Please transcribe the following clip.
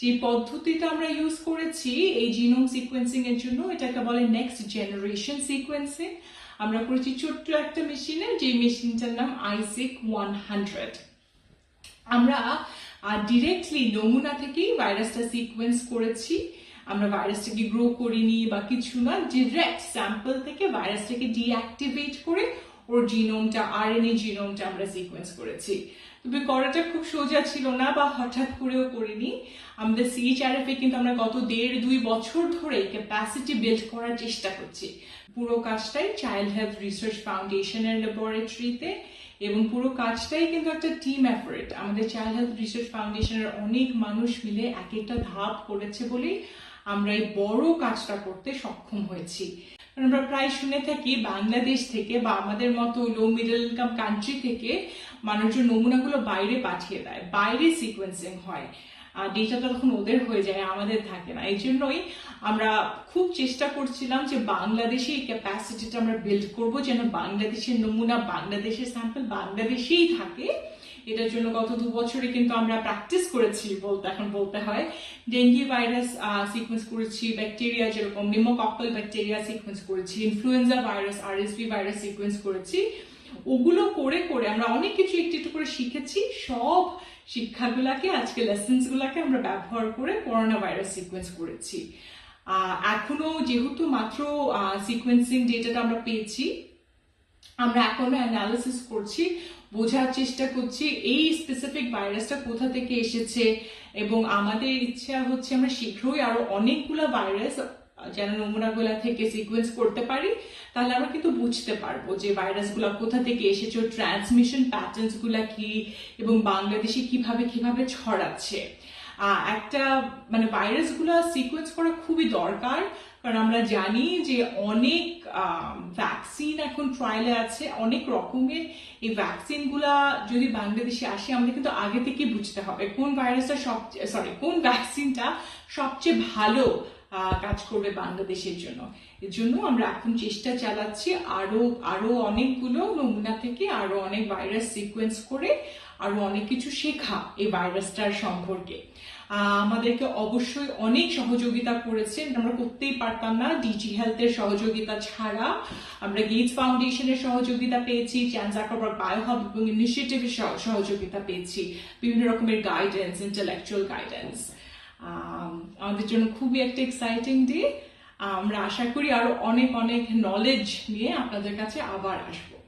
যে পদ্ধতিটা আমরা ইউজ করেছি এই জিনোম সিকোয়েন্সিং এর জন্য, এটাকে বলে নেক্সট জেনারেশন সিকোয়েন্সিং আমরা করেছি ছোট্ট একটা মেশিনে যে মেশিনটার নাম আইসিক ওয়ান হান্ড্রেড আমরা ডিরেক্টলি নমুনা থেকেই ভাইরাসটা সিকোয়েন্স করেছি। আমরা ভাইরাসটাকে গ্রো করিনি বা কিছু না ডিরেক্ট স্যাম্পল থেকে ভাইরাসটাকে ডিঅ্যাক্টিভেট করে ওর জিনোমটা আর আরএনএ জিনোমটা আমরা সিকোয়েন্স করেছি। তবে করাটা খুব সোজা ছিল না বা হঠাৎ করেও করিনি। আমাদের সিএইচআরএফ এ কিন্তু আমরা গত দেড় দুই বছর ধরে ক্যাপাসিটি বিল্ড করার চেষ্টা করছি। পুরো কাজটাই চাইল্ড হেলথ রিসার্চ ফাউন্ডেশনের ল্যাবরেটরিতে এবং পুরো কাজটাই কিন্তু একটা টিম এফোর্ট আমাদের চাইল্ড হেলথ রিসার্চ ফাউন্ডেশনের অনেক মানুষ মিলে এক একটা ধাপ করেছে বলেই আমরা এই বড় কাজটা করতে সক্ষম হয়েছি। আমরা প্রায় শুনে থাকি বাংলাদেশ থেকে বা আমাদের মতো লো মিডল ইনকাম কান্ট্রি থেকে মানুষজন নমুনাগুলো বাইরে পাঠিয়ে দেয়, বাইরে সিকোয়েন্সিং হয়। ডেটাটা তখন ওদের হয়ে যায়, আমাদের থাকে না। এই জন্যই আমরা খুব চেষ্টা করছিলাম যে বাংলাদেশে এই ক্যাপাসিটিটা আমরা বিল্ড করব যেন বাংলাদেশের নমুনা বাংলাদেশের স্যাম্পল বাংলাদেশেই থাকে। এটার জন্য গত দু বছরে কিন্তু আমরা প্র্যাকটিস করেছি বলতে এখন বলতে হয়। ডেঙ্গি ভাইরাস সিকোয়েন্স করেছি ব্যাকটেরিয়া যেরকম নিমোকক্কাল ব্যাকটেরিয়া সিকোয়েন্স করেছি influenza virus RSV virus sequence করেছি। ওগুলো করে করে আমরা অনেক কিছু একটু একটু করে শিখেছি। সব শিক্ষাগুলাকে, আজকে লেসেন্স গুলাকে আমরা ব্যবহার করে করোনা ভাইরাস সিকোয়েন্স করেছি। এখনও যেহেতু মাত্র সিকোয়েন্সিং ডেটাটা আমরা পেয়েছি আমরা এখনও অ্যানালিসিস করছি, বোঝার চেষ্টা করছি এই স্পেসিফিক ভাইরাসটা কোথা থেকে এসেছে এবং আমাদের ইচ্ছা হচ্ছে আমরা শীঘ্রই আরও অনেকগুলো ভাইরাস যেন নমুনাগুলা থেকে সিকোয়েন্স করতে পারি, তাহলে আমরা কিন্তু বুঝতে পারব যে ভাইরাসগুলো কোথা থেকে এসেছে ট্রান্সমিশন প্যাটার্নসগুলা কি এবং বাংলাদেশে কীভাবে কীভাবে ছড়াচ্ছে। একটা মানে ভাইরাসগুলো সিকোয়েন্স করা খুবই দরকার। কারণ আমরা জানি যে অনেক ভ্যাকসিন এখন ট্রায়ালে আছে। অনেক রকমের এই ভ্যাকসিনগুলা যদি বাংলাদেশে আসে, আমাদের কিন্তু আগে থেকে বুঝতে হবে কোন ভাইরাসটা সব সরি কোন ভ্যাকসিনটা সবচেয়ে ভালো কাজ করবে বাংলাদেশের জন্য। এর জন্য আমরা এখন চেষ্টা চালাচ্ছি আরও আরও অনেকগুলো নমুনা থেকে আরও অনেক ভাইরাস সিকোয়েন্স করে আরও অনেক কিছু শেখা এই ভাইরাসটার সম্পর্কে। আমাদেরকে অবশ্যই অনেক সহযোগিতা করেছেন। আমরা করতেই পারতাম না। ডিজি হেলথের সহযোগিতা ছাড়া আমরা গেটস ফাউন্ডেশনের সহযোগিতা পেয়েছি চ্যান জাকারবার্গ বায়োহাব এবং ইনিশিয়েটিভের সহ- সহযোগিতা পেয়েছি। বিভিন্ন রকমের গাইডেন্স ইন্টেলেকচুয়াল গাইডেন্স আমাদের জন্য খুবই একটা এক্সাইটিং ডে আমরা আশা করি আরও অনেক অনেক নলেজ নিয়ে আপনাদের কাছে আবার আসব।